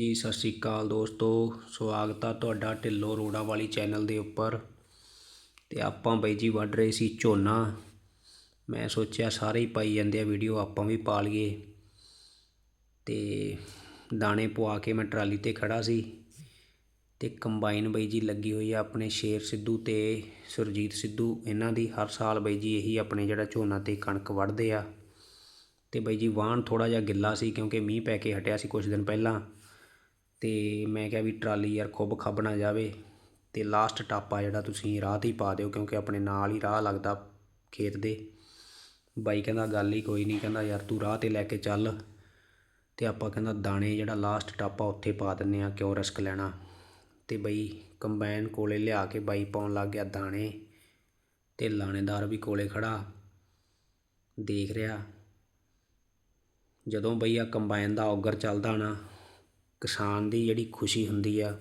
ਜੀ, ਸਤਿ ਸ਼੍ਰੀ ਅਕਾਲ ਦੋਸਤੋ। ਸਵਾਗਤ ਆ ਤੁਹਾਡਾ ਢਿੱਲੋਂ ਰੋੜਾ ਵਾਲੀ ਚੈਨਲ ਦੇ ਉੱਪਰ। ਤੇ ਆਪਾਂ ਬਾਈ ਜੀ ਵੱਢ ਰਹੇ ਸੀ ਝੋਨਾ। ਮੈਂ ਸੋਚਿਆ ਸਾਰੇ ਹੀ ਪਾਈ ਜਾਂਦੇ ਆ ਵੀਡੀਓ, ਆਪਾਂ ਵੀ ਪਾ ਲਈਏ। ਤੇ ਦਾਣੇ ਪਵਾ ਕੇ ਮੈਂ ਟਰਾਲੀ ਤੇ ਖੜਾ ਸੀ। ਤੇ ਕੰਬਾਈਨ ਬਾਈ ਜੀ ਲੱਗੀ ਹੋਈ ਆ ਆਪਣੇ ਸ਼ੇਰ ਸਿੱਧੂ ਤੇ ਸੁਰਜੀਤ ਸਿੱਧੂ। ਇਹਨਾਂ ਦੀ ਹਰ ਸਾਲ ਬਾਈ ਜੀ ਇਹੀ ਆਪਣੇ ਜਿਹੜਾ ਝੋਨਾ ਤੇ ਕਣਕ ਵੱਢਦੇ ਆ। ਤੇ ਬਾਈ ਜੀ ਵਾਹਣ ਥੋੜਾ ਜਿਹਾ ਗਿੱਲਾ ਸੀ ਕਿਉਂਕਿ ਮੀਂਹ ਪੈ ਕੇ ਹਟਿਆ ਸੀ ਕੁਝ ਦਿਨ ਪਹਿਲਾਂ। ਅਤੇ ਮੈਂ ਕਿਹਾ ਵੀ ਟਰਾਲੀ ਯਾਰ ਖੁੱਬ ਖੱਬ ਨਾ ਜਾਵੇ ਅਤੇ ਲਾਸਟ ਟਾਪਾ ਜਿਹੜਾ ਤੁਸੀਂ ਰਾਹ 'ਤੇ ਹੀ ਪਾ ਦਿਓ ਕਿਉਂਕਿ ਆਪਣੇ ਨਾਲ ਹੀ ਰਾਹ ਲੱਗਦਾ ਖੇਤ ਦੇ। ਬਾਈ ਕਹਿੰਦਾ ਗੱਲ ਹੀ ਕੋਈ ਨਹੀਂ, ਕਹਿੰਦਾ ਯਾਰ ਤੂੰ ਰਾਹ 'ਤੇ ਲੈ ਕੇ ਚੱਲ ਅਤੇ ਆਪਾਂ ਕਹਿੰਦਾ ਦਾਣੇ ਜਿਹੜਾ ਲਾਸਟ ਟਾਪਾ ਉੱਥੇ ਪਾ ਦਿੰਦੇ ਹਾਂ, ਕਿਉਂ ਰਿਸਕ ਲੈਣਾ। ਅਤੇ ਬਈ ਕੰਬਾਈਨ ਕੋਲੇ ਲਿਆ ਕੇ ਬਾਈ ਪਾਉਣ ਲੱਗ ਗਿਆ ਦਾਣੇ ਅਤੇ ਲਾਣੇਦਾਰ ਵੀ ਕੋਲੇ ਖੜਾ, ਦੇਖ ਰਿਹਾ। ਜਦੋਂ ਬਈ ਆ ਕੰਬਾਈਨ ਦਾ ਔਗਰ ਚੱਲਦਾ ਨਾ ਕਿਸਾਨ ਦੀ ਜਿਹੜੀ ਖੁਸ਼ੀ ਹੁੰਦੀ ਆ,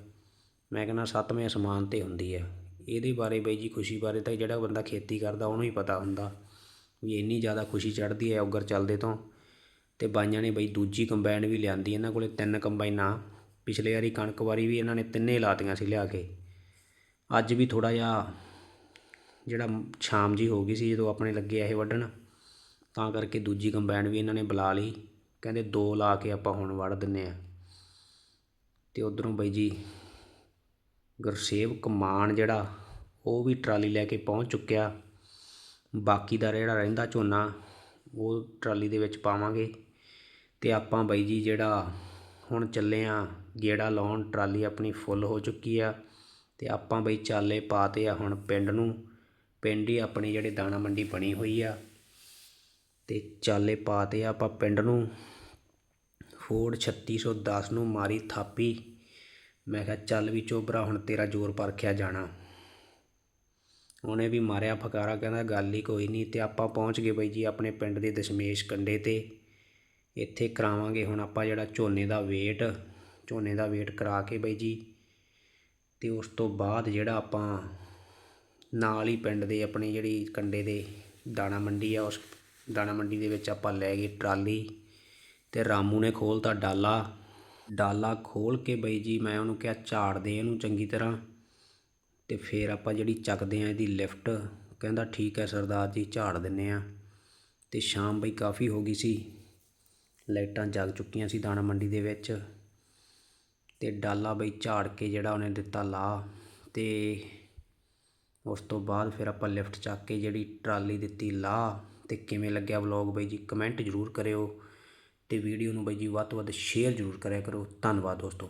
ਮੈਂ ਕਹਿੰਦਾ ਸੱਤਵੇਂ ਅਸਮਾਨ ਤੇ ਹੁੰਦੀ ਆ। ਇਹਦੇ ਬਾਰੇ ਬਾਈ ਜੀ ਖੁਸ਼ੀ ਬਾਰੇ ਤਾਂ ਜਿਹੜਾ ਬੰਦਾ ਖੇਤੀ ਕਰਦਾ ਉਹਨੂੰ ਹੀ ਪਤਾ ਹੁੰਦਾ ਵੀ ਇੰਨੀ ਜ਼ਿਆਦਾ ਖੁਸ਼ੀ ਚੜ੍ਹਦੀ ਹੈ ਔਗਰ ਚੱਲਦੇ ਤੋਂ। ਤੇ ਬਾਈਆਂ ਨੇ ਬਈ ਦੂਜੀ ਕੰਬਾਈਨ ਵੀ ਲਿਆਂਦੀ, ਇਹਨਾਂ ਕੋਲੇ ਤਿੰਨ ਕੰਬਾਈਨਾਂ। ਪਿਛਲੇ ਵਾਰੀ ਕਣਕ ਵਾਰੀ ਵੀ ਇਹਨਾਂ ਨੇ ਤਿੰਨੇ ਲਾਤੀਆਂ ਸੀ ਲਿਆ ਕੇ। ਅੱਜ ਵੀ ਥੋੜਾ ਜਿਹਾ ਜਿਹੜਾ ਸ਼ਾਮ ਜੀ ਹੋ ਗਈ ਸੀ ਜਦੋਂ ਆਪਣੇ ਲੱਗੇ ਆ ਇਹ ਵੱਢਣ, ਤਾਂ ਕਰਕੇ ਦੂਜੀ ਕੰਬਾਈਨ ਵੀ ਇਹਨਾਂ ਨੇ ਬੁਲਾ ਲਈ। ਕਹਿੰਦੇ ਦੋ ਲਾ ਕੇ ਆਪਾਂ ਹੁਣ ਵੱਢ ਦਿੰਨੇ ਆ। ਅਤੇ ਉੱਧਰੋਂ ਬਾਈ ਜੀ ਗੁਰਸੇਵਕ ਮਾਨ ਜਿਹੜਾ, ਉਹ ਵੀ ਟਰਾਲੀ ਲੈ ਕੇ ਪਹੁੰਚ ਚੁੱਕਿਆ। ਬਾਕੀ ਦਾ ਜਿਹੜਾ ਰਹਿੰਦਾ ਝੋਨਾ, ਉਹ ਟਰਾਲੀ ਦੇ ਵਿੱਚ ਪਾਵਾਂਗੇ। ਤੇ ਆਪਾਂ ਬਾਈ ਜੀ ਜਿਹੜਾ ਹੁਣ ਚੱਲੇ ਆ, ਗੇੜਾ ਲਾਉਣ, ਟਰਾਲੀ ਆਪਣੀ ਫੁੱਲ ਹੋ ਚੁੱਕੀ ਆ। ਤੇ ਆਪਾਂ ਬਈ ਚਾਲੇ ਪਾਤੇ ਆ ਹੁਣ ਪਿੰਡ ਨੂੰ। ਪਿੰਡ ਹੀ ਆਪਣੀ ਜਿਹੜੇ ਦਾਣਾ ਮੰਡੀ ਬਣੀ ਹੋਈ ਆ। ਤੇ ਚਾਲੇ ਪਾਤੇ ਆ ਆਪਾਂ ਪਿੰਡ ਨੂੰ। ਫੋਰਡ 3610 ਨੂੰ ਮਾਰੀ ਥਾਪੀ। ਮੈਂ ਕਿਹਾ, ਚੱਲ ਵੀ ਚੋਬਰਾ ਹੁਣ ਤੇਰਾ ਜ਼ੋਰ ਪਰਖਿਆ ਜਾਣਾ। ਉਹਨੇ ਵੀ ਮਾਰਿਆ ਫਕਾਰਾ, ਕਹਿੰਦਾ, ਗੱਲ ਹੀ ਕੋਈ ਨਹੀਂ ਤੇ ਆਪਾਂ ਪਹੁੰਚ ਗਏ ਬਾਈ ਜੀ ਆਪਣੇ ਪਿੰਡ ਦੇ ਦਸ਼ਮੇਸ਼ ਕੰਡੇ ਤੇ। ਇੱਥੇ ਕਰਾਵਾਂਗੇ ਹੁਣ ਆਪਾਂ ਜਿਹੜਾ ਝੋਨੇ ਦਾ ਵੇਟ ਝੋਨੇ ਦਾ ਵੇਟ ਕਰਾ ਕੇ ਬਾਈ ਜੀ। ਤੇ ਉਸ ਤੋਂ ਬਾਅਦ ਜਿਹੜਾ ਆਪਾਂ ਨਾਲ ਹੀ ਪਿੰਡ ਦੇ ਆਪਣੀ ਜਿਹੜੀ ਕੰਡੇ ਦੇ ਦਾਣਾ ਮੰਡੀ ਆ, ਉਸ ਦਾਣਾ ਮੰਡੀ ਦੇ ਵਿੱਚ ਆਪਾਂ ਲੈ ਗਏ ਟਰਾਲੀ। ਅਤੇ ਰਾਮੂ ਨੇ ਖੋਲਤਾ ਡਾਲਾ। ਡਾਲਾ ਖੋਲ੍ਹ ਕੇ ਬਈ ਜੀ ਮੈਂ ਉਹਨੂੰ ਕਿਹਾ ਝਾੜ ਦੇ ਇਹਨੂੰ ਚੰਗੀ ਤਰ੍ਹਾਂ। ਅਤੇ ਫਿਰ ਆਪਾਂ ਜਿਹੜੀ ਚੱਕਦੇ ਹਾਂ ਇਹਦੀ ਲਿਫਟ, ਕਹਿੰਦਾ ਠੀਕ ਹੈ ਸਰਦਾਰ ਜੀ, ਝਾੜ ਦਿੰਦੇ ਹਾਂ ਅਤੇ ਸ਼ਾਮ ਬਈ ਕਾਫੀ ਹੋ ਗਈ ਸੀ। ਲਾਈਟਾਂ ਜਗ ਚੁੱਕੀਆਂ ਸੀ ਦਾਣਾ ਮੰਡੀ ਦੇ ਵਿੱਚ। ਤੇ ਡਾਲਾ ਬਈ ਝਾੜ ਕੇ ਜਿਹੜਾ ਉਹਨੇ ਦਿੱਤਾ ਲਾ। ਤੇ ਉਸ ਤੋਂ ਬਾਅਦ ਫਿਰ ਆਪਾਂ ਲਿਫਟ ਚੱਕ ਕੇ ਜਿਹੜੀ ਟਰਾਲੀ ਦਿੱਤੀ ਲਾ। ਤੇ ਕਿਵੇਂ ਲੱਗਿਆ ਵਲੌਗ ਬਈ ਜੀ, ਕਮੈਂਟ ਜ਼ਰੂਰ ਕਰਿਓ। ਅਤੇ ਵੀਡੀਓ ਨੂੰ ਬਾਈ ਜੀ ਵੱਧ ਤੋਂ ਵੱਧ ਸ਼ੇਅਰ ਜ਼ਰੂਰ ਕਰਿਆ ਕਰੋ। ਧੰਨਵਾਦ ਦੋਸਤੋ।